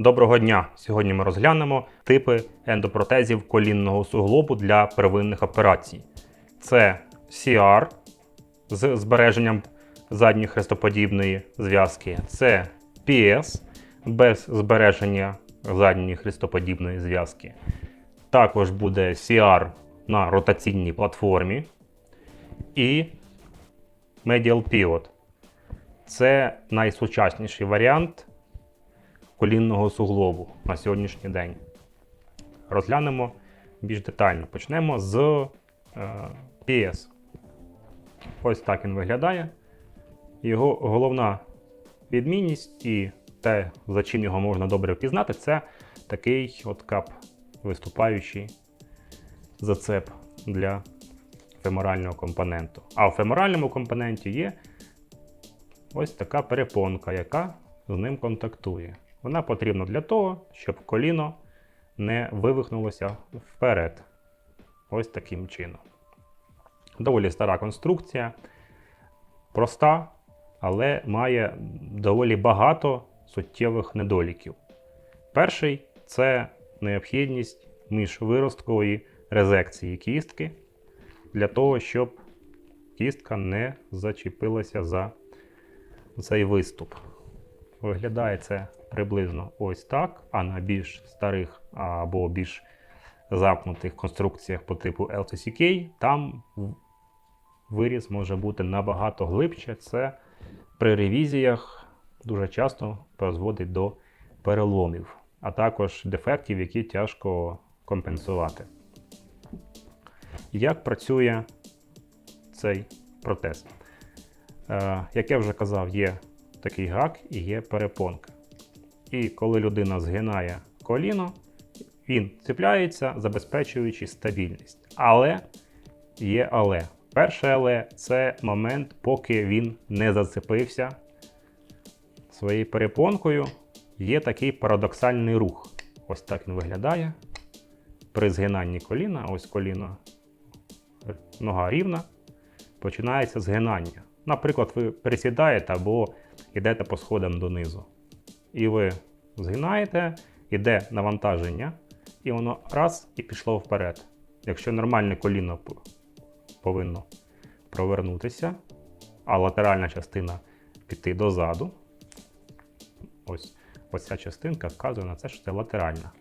Доброго дня! Сьогодні ми розглянемо типи ендопротезів колінного суглобу для первинних операцій. Це CR з збереженням задньої хрестоподібної зв'язки. Це PS без збереження задньої хрестоподібної зв'язки. Також буде CR на ротаційній платформі. І Medial Pivot. Це найсучасніший варіант колінного суглобу на сьогоднішній день. Розглянемо більш детально. Почнемо з е, PS. Ось так він виглядає. Його головна відмінність і те, за чим його можна добре впізнати, це такий от кап виступаючий зацеп для феморального компоненту. А в феморальному компоненті є ось така перепонка, яка з ним контактує. Вона потрібна для того, щоб коліно не вивихнулося вперед. Ось таким чином. Доволі стара конструкція, проста, але має доволі багато суттєвих недоліків. Перший це необхідність міжвиросткової резекції кістки для того, щоб кістка не зачепилася за цей виступ. Виглядає це приблизно ось так, а на більш старих або більш замкнутих конструкціях по типу LCCK там виріз може бути набагато глибше. Це при ревізіях дуже часто призводить до переломів, а також дефектів, які тяжко компенсувати. Як працює цей протез? Е, як я вже казав, є такий гак і є перепонка. І коли людина згинає коліно, він цепляється, забезпечуючи стабільність. Але є але. Перше але це момент, поки він не зацепився своєю перепонкою. Є такий парадоксальний рух. Ось так він виглядає. При згинанні коліна, ось коліно, нога рівна, починається згинання. Наприклад, ви пересідаєте або йдете по сходам донизу. І ви згинаєте, йде навантаження, і воно раз і пішло вперед. Якщо нормальне коліно повинно провернутися, а латеральна частина піти дозаду, ось ось ця частинка вказує на це, що це латеральна.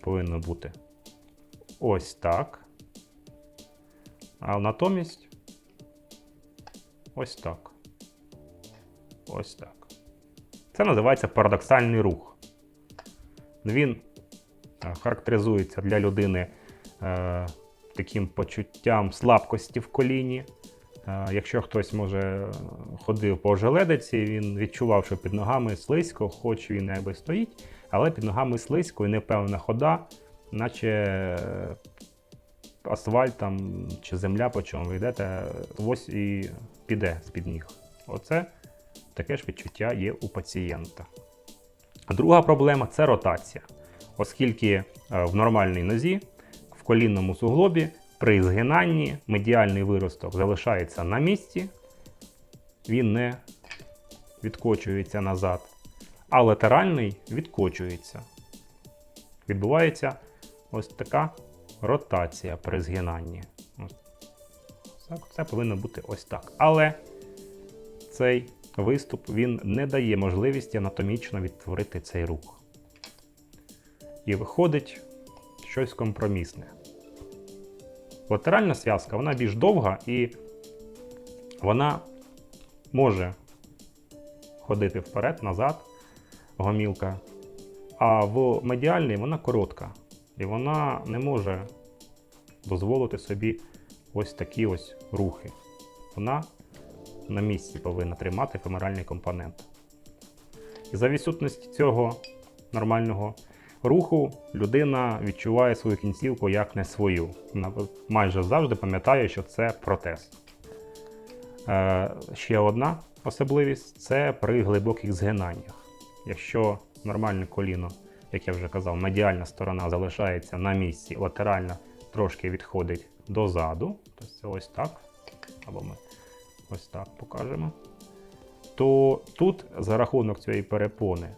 Повинно бути ось так. А натомість ось так. Ось так. Це називається парадоксальний рух. Він е, характеризується для людини е, таким почуттям слабкості в коліні. Е, якщо хтось може ходив по ожеледиці, він відчував, що під ногами слизько, хоч він якби стоїть, але під ногами слизько і непевна хода, наче е, асфальт чи земля, по чому ви йдете, ось і піде з-під ніг. Оце таке ж відчуття є у пацієнта. Друга проблема це ротація. Оскільки е, в нормальній нозі, в колінному суглобі, при згинанні медіальний виросток залишається на місці, він не відкочується назад, а латеральний відкочується. Відбувається ось така ротація при згинанні. Це повинно бути ось так. Але цей виступ він не дає можливості анатомічно відтворити цей рух. І виходить щось компромісне. Латеральна зв'язка вона більш довга і вона може ходити вперед-назад, гомілка. А в медіальній вона коротка. І вона не може дозволити собі ось такі ось рухи. Вона на місці повинна тримати феморальний компонент. І за відсутності цього нормального руху людина відчуває свою кінцівку як не свою. Майже завжди пам'ятає, що це протез. Е, ще одна особливість це при глибоких згинаннях. Якщо нормальне коліно, як я вже казав, медіальна сторона залишається на місці, латеральна трошки відходить дозаду, тобто це ось так. Або ми ось так покажемо. То тут за рахунок цієї перепони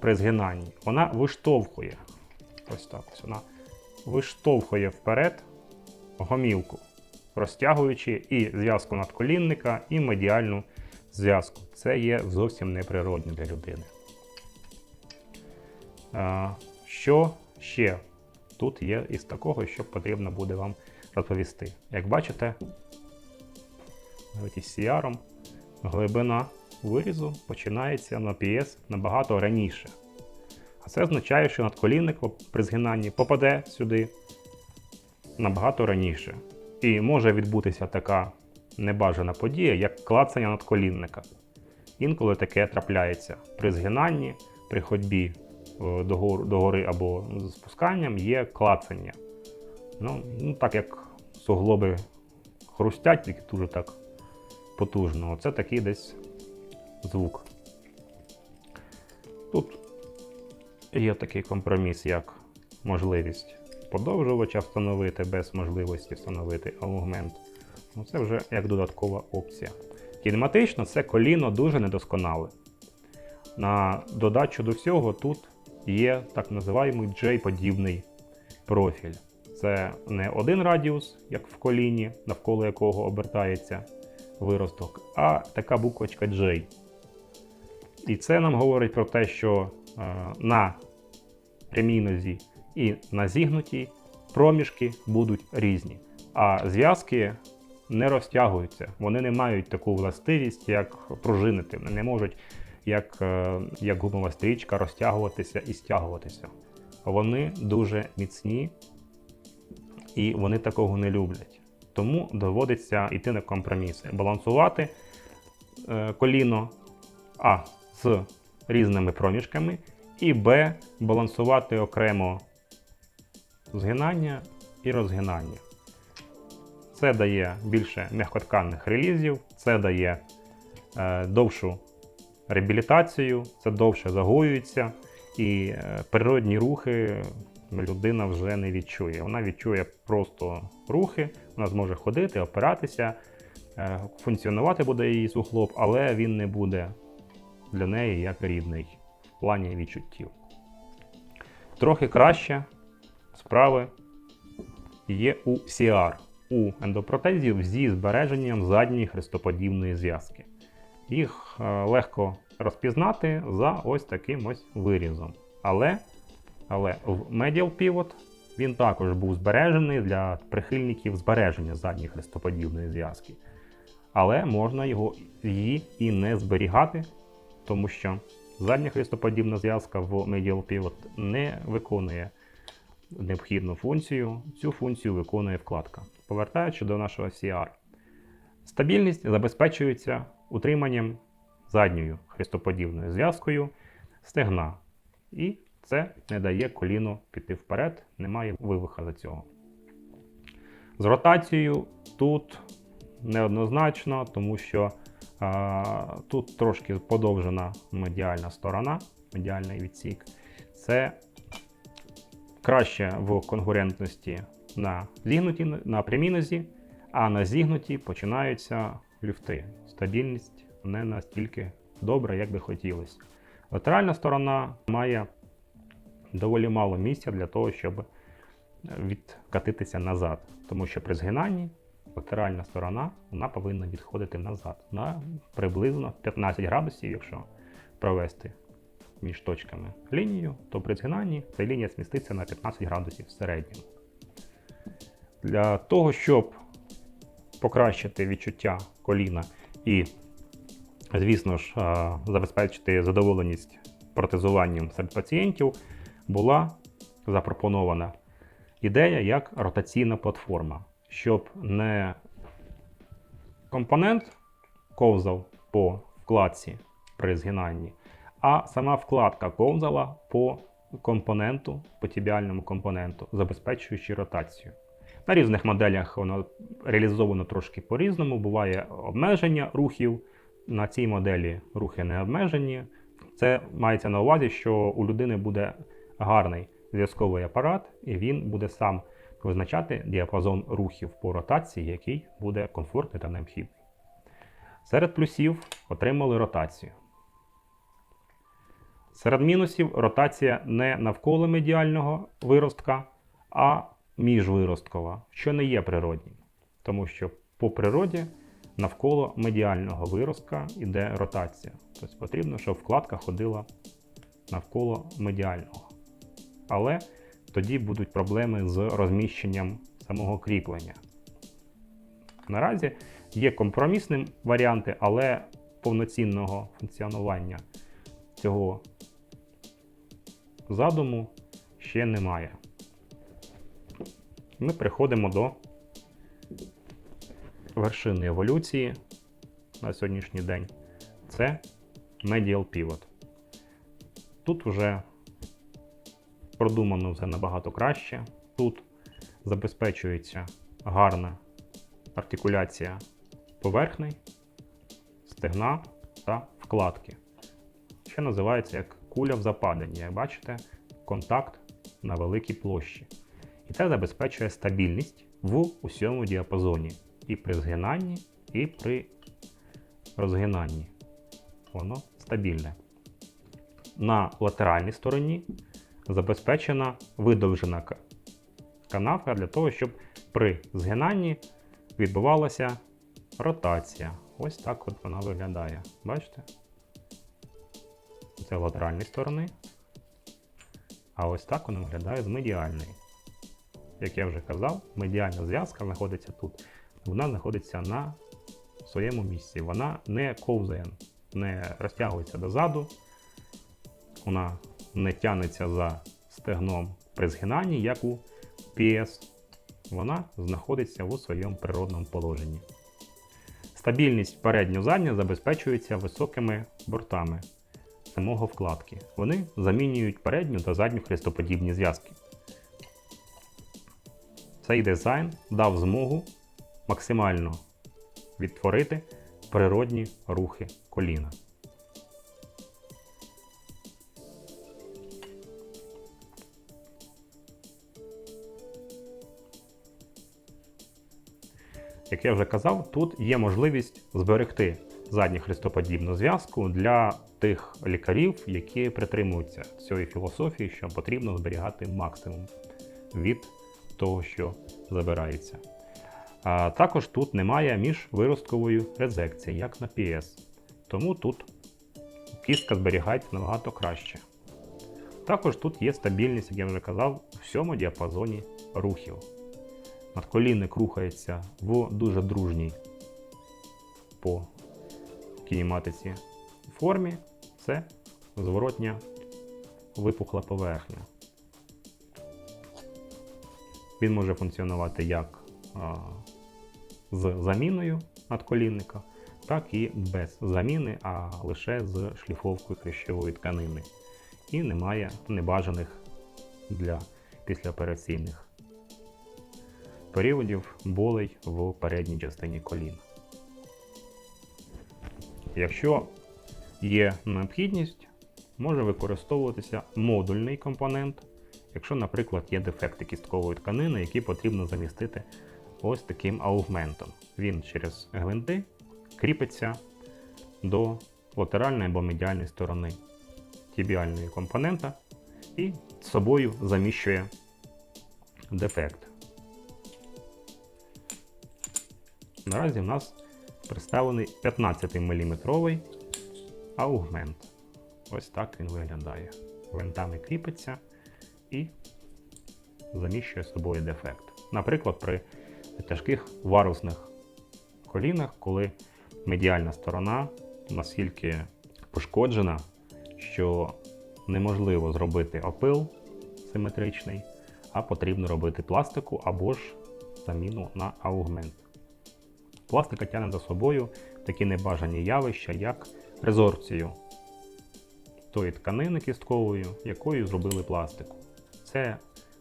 при згинанні, вона виштовхує. Ось так ось вона виштовхує вперед гомілку, розтягуючи і зв'язку надколінника, і медіальну зв'язку. Це є зовсім неприродне для людини. Що ще тут є із такого, що потрібно буде вам розповісти? Як бачите, із CR глибина вирізу починається на PS набагато раніше. А це означає, що надколінник при згинанні попаде сюди набагато раніше. І може відбутися така небажана подія, як клацання надколінника. Інколи таке трапляється при згинанні, при ходьбі е, до гори або з спусканням є клацання. Ну, ну, так як суглоби хрустять, тільки дуже так потужно. Оце такий десь звук. Тут є такий компроміс, як можливість подовжувача встановити без можливості встановити аугмент. Ну, це вже як додаткова опція. Кінематично це коліно дуже недосконале. На додачу до всього тут є так називаємий J-подібний профіль. Це не один радіус, як в коліні, навколо якого обертається виросток, а така буквочка J. І це нам говорить про те, що е, на прямій нозі і на зігнутій проміжки будуть різні. А зв'язки не розтягуються. Вони не мають таку властивість, як пружинити. Вони не можуть, як, е, як гумова стрічка, розтягуватися і стягуватися. Вони дуже міцні і вони такого не люблять. Тому доводиться йти на компроміси, балансувати е, коліно А з різними проміжками, і Б балансувати окремо згинання і розгинання. Це дає більше м'якотканних релізів, це дає е, довшу реабілітацію, це довше загоюється, і е, природні рухи людина вже не відчує. Вона відчує просто рухи, вона зможе ходити, опиратися, е, функціонувати буде її суглоб, але він не буде для неї як рідний в плані відчуттів. Трохи краще справи є у CR, у ендопротезів зі збереженням задньої хрестоподібної зв'язки. Їх е, легко розпізнати за ось таким ось вирізом. Але, але в Medial Pivot він також був збережений для прихильників збереження задньої хрестоподібної зв'язки. Але можна його її і не зберігати, тому що задня хрестоподібна зв'язка в Medial Pivot не виконує необхідну функцію. Цю функцію виконує вкладка. Повертаючи до нашого CR. Стабільність забезпечується утриманням задньою хрестоподібною зв'язкою стегна. І це не дає коліну піти вперед, немає вивиха за цього. З ротацією тут неоднозначно, тому що а, тут трошки подовжена медіальна сторона, медіальний відсік. Це краще в конкурентності на зігнутій, на прямій нозі, а на зігнутій починаються люфти. Стабільність не настільки добра, як би хотілося. Латеральна сторона має доволі мало місця для того, щоб відкатитися назад, тому що при згинанні латеральна сторона вона повинна відходити назад на приблизно 15 градусів, якщо провести між точками лінію, то при згинанні ця лінія зміститься на 15 градусів в середньому. Для того, щоб покращити відчуття коліна і, звісно ж, забезпечити задоволеність протезуванням серед пацієнтів, була запропонована ідея як ротаційна платформа, щоб не компонент ковзав по вкладці при згинанні, а сама вкладка ковзала по компоненту, по тібіальному компоненту, забезпечуючи ротацію. На різних моделях воно реалізовано трошки по-різному. Буває обмеження рухів. На цій моделі рухи не обмежені. Це мається на увазі, що у людини буде гарний зв'язковий апарат, і він буде сам визначати діапазон рухів по ротації, який буде комфортний та необхідний. Серед плюсів отримали ротацію. Серед мінусів ротація не навколо медіального виростка, а міжвиросткова, що не є природнім. Тому що по природі навколо медіального виростка йде ротація. Тобто потрібно, щоб вкладка ходила навколо медіального. Але тоді будуть проблеми з розміщенням самого кріплення. Наразі є компромісні варіанти, але повноцінного функціонування цього задуму ще немає. Ми переходимо до вершини еволюції на сьогоднішній день. Це Medial Pivot. Тут вже продумано все набагато краще. Тут забезпечується гарна артикуляція поверхней, стегна та вкладки. Що називається як куля в западенні. Як бачите, контакт на великій площі. І це забезпечує стабільність в усьому діапазоні. І при згинанні, і при розгинанні. Воно стабільне. На латеральній стороні забезпечена видовжена канавка для того, щоб при згинанні відбувалася ротація. Ось так от вона виглядає. Бачите? Це латеральної сторони. А ось так вона виглядає з медіальної. Як я вже казав, медіальна зв'язка знаходиться тут. Вона знаходиться на своєму місці. Вона не ковзає, не розтягується дозаду, вона не тягнеться за стегном при згинанні, як у PS. Вона знаходиться у своєму природному положенні. Стабільність передньо-задня забезпечується високими бортами самого вкладки. Вони замінюють передню та задню хрестоподібні зв'язки. Цей дизайн дав змогу максимально відтворити природні рухи коліна. Як я вже казав, тут є можливість зберегти задню хрестоподібну зв'язку для тих лікарів, які притримуються цієї філософії, що потрібно зберігати максимум від того, що забирається. А також тут немає міжвиросткової резекції, як на PS. Тому тут кістка зберігається набагато краще. Також тут є стабільність, як я вже казав, у всьому діапазоні рухів. Надколінник рухається в дуже дружній по кінематиці формі. Це зворотня випухла поверхня. Він може функціонувати як а, з заміною надколінника, так і без заміни, а лише з шліфовкою хрящової тканини. І немає небажаних для післяопераційних періодів болей в передній частині коліна. Якщо є необхідність, може використовуватися модульний компонент, якщо, наприклад, є дефекти кісткової тканини, які потрібно замістити ось таким аугментом. Він через гвинти кріпиться до латеральної або медіальної сторони тібіальної компонента і собою заміщує дефект. Наразі в нас представлений 15-мм аугмент. Ось так він виглядає. Гвинтами кріпиться і заміщує собою дефект. Наприклад, при тяжких варусних колінах, коли медіальна сторона настільки пошкоджена, що неможливо зробити опил симетричний, а потрібно робити пластику або ж заміну на аугмент. Пластика тягне за собою такі небажані явища, як резорбцію тої тканини кісткової, якою зробили пластику. Це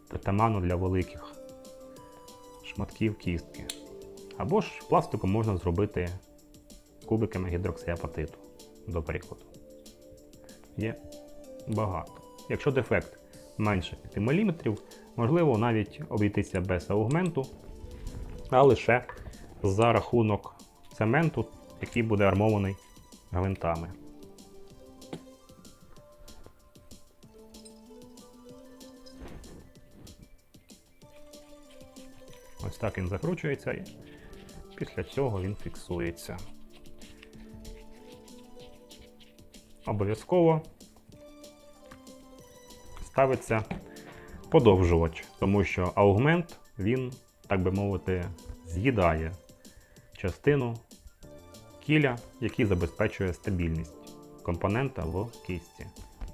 притаманно для великих шматків кістки. Або ж пластику можна зробити кубиками гідроксиапатиту, до прикладу. Є багато. Якщо дефект менше 5 мм, можливо навіть обійтися без аугменту, а лише за рахунок цементу, який буде армований гвинтами. Ось так він закручується і після цього він фіксується. Обов'язково ставиться подовжувач, тому що аугмент він, так би мовити, з'їдає частину кіля, який забезпечує стабільність компонента в кісті.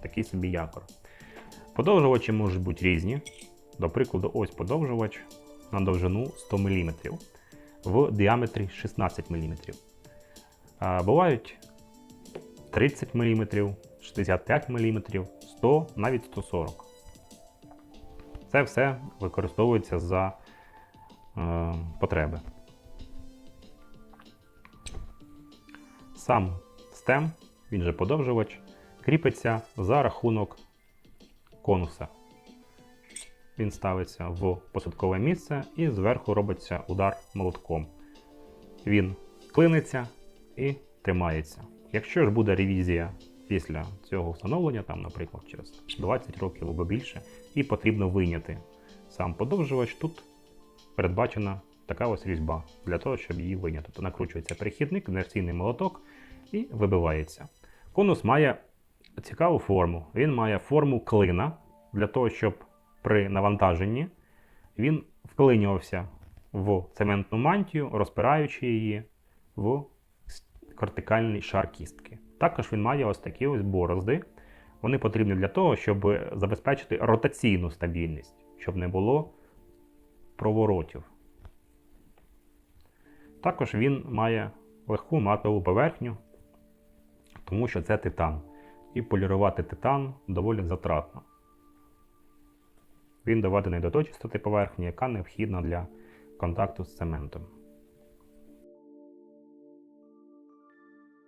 Такий собі якор. Подовжувачі можуть бути різні. До прикладу, ось подовжувач на довжину 100 мм в діаметрі 16 мм. А бувають 30 мм, 65 мм, 100, навіть 140. Це все використовується за е, потреби. Сам стем, він же подовжувач, кріпиться за рахунок конуса. Він ставиться в посадкове місце і зверху робиться удар молотком. Він клиниться і тримається. Якщо ж буде ревізія після цього встановлення, там, наприклад, через 20 років або більше, і потрібно вийняти сам подовжувач, тут передбачена така ось різьба для того, щоб її вийняти. То накручується перехідник, інерційний молоток і вибивається. Конус має цікаву форму. Він має форму клина для того, щоб при навантаженні він вклинювався в цементну мантію, розпираючи її в кортикальний шар кістки. Також він має ось такі ось борозди. Вони потрібні для того, щоб забезпечити ротаційну стабільність, щоб не було проворотів. Також він має легку матову поверхню, тому що це титан. І полірувати титан доволі затратно. Він доведений до точистоти поверхні, яка необхідна для контакту з цементом.